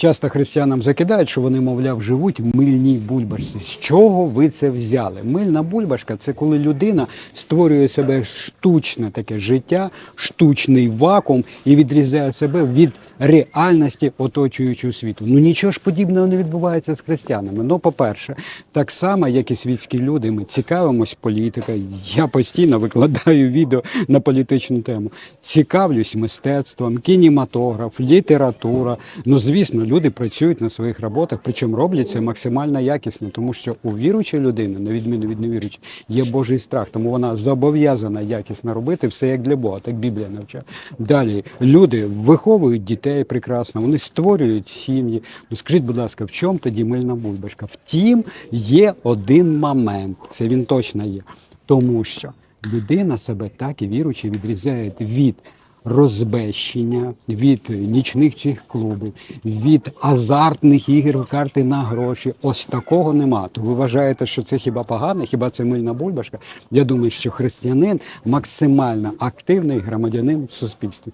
Часто християнам закидають, що вони, мовляв, живуть в мильній бульбашці. З чого ви це взяли? Мильна бульбашка це коли людина створює себе штучне таке життя, штучний вакуум і відрізає себе від реальності оточуючого світу. Ну нічого ж подібного не відбувається з християнами. Ну, по-перше, так само, як і світські люди, ми цікавимось політикою. Я постійно викладаю відео на політичну тему. Цікавлюсь мистецтвом, кінематограф, література. Ну, звісно, люди працюють на своїх роботах, причому роблять це максимально якісно, тому що у віруючої людини, на відміну від невіруючої, є Божий страх, тому вона зобов'язана якісно робити все як для Бога, так Біблія навчає. Далі люди виховують дітей прекрасно, вони створюють сім'ї. Ну скажіть, будь ласка, в чому тоді мильна бульбашка? Втім, є один момент, це він точно є, тому що людина себе так і віруючи відрізає від розбещення, від нічних цих клубів, від азартних ігор карти на гроші. Ось такого нема. То ви вважаєте, що це хіба погано, хіба це мильна бульбашка? Я думаю, що християнин максимально активний громадянин в суспільстві.